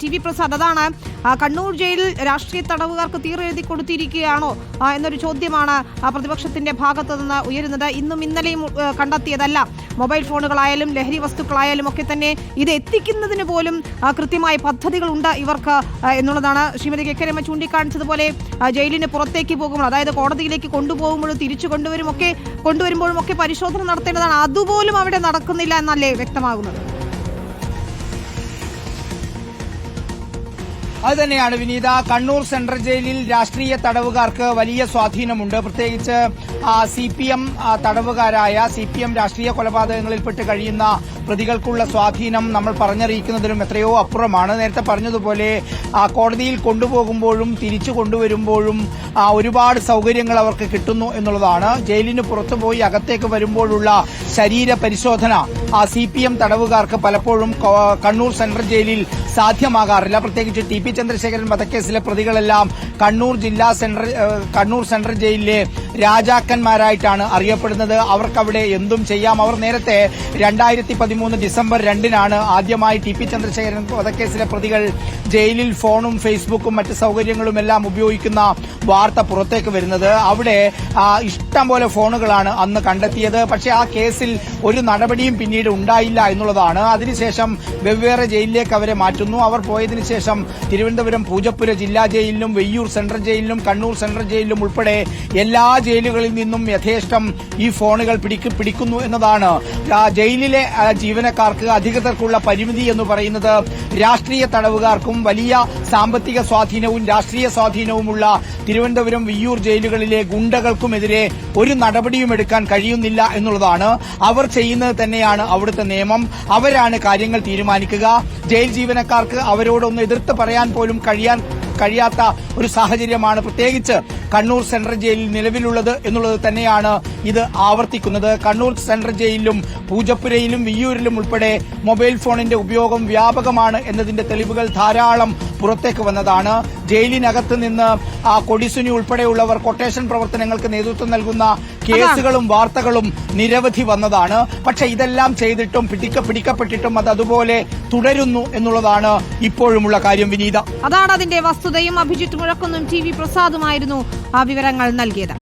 T V Prasad അതാണ് കണ്ണൂർ ജയിലിൽ രാഷ്ട്രീയ തടവുകാർക്ക് തീറെഴുതി കൊടുത്തിരിക്കുകയാണോ എന്നൊരു ചോദ്യമാണ് പ്രതിപക്ഷത്തിന്റെ ഭാഗത്തു നിന്ന് ഉയരുന്നത്. ഇന്നും ഇന്നലെയും കണ്ടെത്തിയതല്ല. മൊബൈൽ ഫോണുകളായാലും ലഹരി വസ്തുക്കളായാലും ഒക്കെ തന്നെ ഇത് എത്തിക്കുന്നതിന് പോലും കൃത്യമായ പദ്ധതികളുണ്ട് ഇവർക്ക് എന്നുള്ളതാണ് ശ്രീമതി കെ രമ ചൂണ്ടിക്കാണിച്ചതുപോലെ ജയിലിന് പുറത്തേക്ക് പോകുമ്പോൾ അതായത് കോടതിയിലേക്ക് കൊണ്ടുപോകുമ്പോഴും തിരിച്ചു കൊണ്ടുവരും ഒക്കെ കൊണ്ടുവരുമ്പോഴും ഒക്കെ പരിശോധന നടത്തേണ്ടതാണ്. അതുപോലും അവിടെ നടക്കുന്നില്ല എന്നല്ലേ വ്യക്തമാകുന്നത്? അത് തന്നെയാണ് വിനീത. കണ്ണൂർ സെൻട്രൽ ജയിലിൽ രാഷ്ട്രീയ തടവുകാർക്ക് വലിയ സ്വാധീനമുണ്ട്. പ്രത്യേകിച്ച് സി പി എം തടവുകാരായ സി പി എം രാഷ്ട്രീയ കൊലപാതകങ്ങളിൽപ്പെട്ട് കഴിയുന്ന പ്രതികൾക്കുള്ള സ്വാധീനം നമ്മൾ പറഞ്ഞറിയിക്കുന്നതിലും എത്രയോ അപ്പുറമാണ്. നേരത്തെ പറഞ്ഞതുപോലെ കോടതിയിൽ കൊണ്ടുപോകുമ്പോഴും തിരിച്ചു കൊണ്ടുവരുമ്പോഴും ഒരുപാട് സൗകര്യങ്ങൾ അവർക്ക് കിട്ടുന്നു എന്നുള്ളതാണ്. ജയിലിന് പുറത്തുപോയി അകത്തേക്ക് വരുമ്പോഴുള്ള ശരീര പരിശോധന സി പി എം തടവുകാർക്ക് പലപ്പോഴും കണ്ണൂർ സെൻട്രൽ ജയിലിൽ സാധ്യമാകാറില്ല. പ്രത്യേകിച്ച് ടി പി ചന്ദ്രശേഖരൻ വധക്കേസിലെ പ്രതികളെല്ലാം കണ്ണൂർ ജില്ലാ സെൻട്രൽ കണ്ണൂർ സെൻട്രൽ ജയിലിലെ രാജാക്കന്മാരായിട്ടാണ് അറിയപ്പെടുന്നത്. അവർക്കവിടെ എന്തും ചെയ്യാം. അവർ നേരത്തെ രണ്ടായിരത്തി പതിമൂന്ന് ഡിസംബർ രണ്ടിനാണ് ആദ്യമായി ടി പി ചന്ദ്രശേഖരൻ വധക്കേസിലെ പ്രതികൾ ജയിലിൽ ഫോണും ഫേസ്ബുക്കും മറ്റ് സൌകര്യങ്ങളും എല്ലാം ഉപയോഗിക്കുന്ന വാർത്ത പുറത്തേക്ക് വരുന്നത്. അവിടെ ഇഷ്ടംപോലെ ഇഷ്ടം പോലെ ഫോണുകളാണ് അന്ന് കണ്ടെത്തിയത്. പക്ഷേ ആ കേസിൽ ഒരു നടപടിയും പിന്നീട് ഉണ്ടായില്ല എന്നുള്ളതാണ്. അതിനുശേഷം വെവ്വേറെ ജയിലിലേക്ക് അവരെ മാറ്റുന്നു. അവർ പോയതിനു ശേഷം തിരുവനന്തപുരം പൂജപ്പുര ജില്ലാ ജയിലിലും വെയ്യൂർ സെൻട്രൽ ജയിലിലും കണ്ണൂർ സെൻട്രൽ ജയിലിലും ഉൾപ്പെടെ എല്ലാ ജയിലുകളിൽ നിന്നും യഥേഷ്ടം ഈ ഫോണുകൾ പിടിക്ക് പിടിക്കുന്നു എന്നതാണ്. ജയിലിലെ ജീവനക്കാർക്ക് അധികൃതർക്കുള്ള പരിമിതി എന്ന് പറയുന്നത് രാഷ്ട്രീയ തടവുകാർക്കും വലിയ സാമ്പത്തിക സ്വാധീനവും രാഷ്ട്രീയ സ്വാധീനവുമുള്ള തിരുവനന്തപുരം വിയ്യൂർ ജയിലുകളിലെ ഗുണ്ടകൾക്കുമെതിരെ ഒരു നടപടിയും എടുക്കാൻ കഴിയുന്നില്ല എന്നുള്ളതാണ്. അവർ ചെയ്യുന്നത് തന്നെയാണ് അവിടുത്തെ നിയമം. അവരാണ് കാര്യങ്ങൾ തീരുമാനിക്കുക. ജയിൽ ജീവനക്കാർക്ക് അവരോടൊന്ന് എതിർത്ത് പറയാൻ പോലും കഴിയാൻ കഴിയാത്ത ഒരു സാഹചര്യമാണ് പ്രത്യേകിച്ച് കണ്ണൂർ സെൻട്രൽ ജയിലിൽ നിലവിലുള്ളത് എന്നുള്ളത് തന്നെയാണ് ഇത് ആവർത്തിക്കുന്നത്. കണ്ണൂർ സെൻട്രൽ ജയിലിലും പൂജപ്പുരയിലും വിയ്യൂരിലും ഉൾപ്പെടെ മൊബൈൽ ഫോണിന്റെ ഉപയോഗം വ്യാപകമാണ് എന്നതിന്റെ തെളിവുകൾ ധാരാളം പുറത്തേക്ക് വന്നതാണ്. ജയിലിനകത്ത് നിന്ന് ആ കൊടിസുനി ഉൾപ്പെടെയുള്ളവർ കൊട്ടേഷൻ പ്രവർത്തനങ്ങൾക്ക് നേതൃത്വം നൽകുന്ന കേസുകളും വാർത്തകളും നിരവധി വന്നതാണ്. പക്ഷെ ഇതെല്ലാം ചെയ്തിട്ടും പിടിക്ക പിടിക്കപ്പെട്ടിട്ടും അത് അതുപോലെ തുടരുന്നു എന്നുള്ളതാണ് ഇപ്പോഴുമുള്ള കാര്യം വിനീത. അതാണ് അതിന്റെ വസ്തുതയും. അഭിജിത്ത് മുഴക്കുന്നും ടി വി പ്രസാദുമായിരുന്നു ആ വിവരങ്ങൾ നൽകിയത്.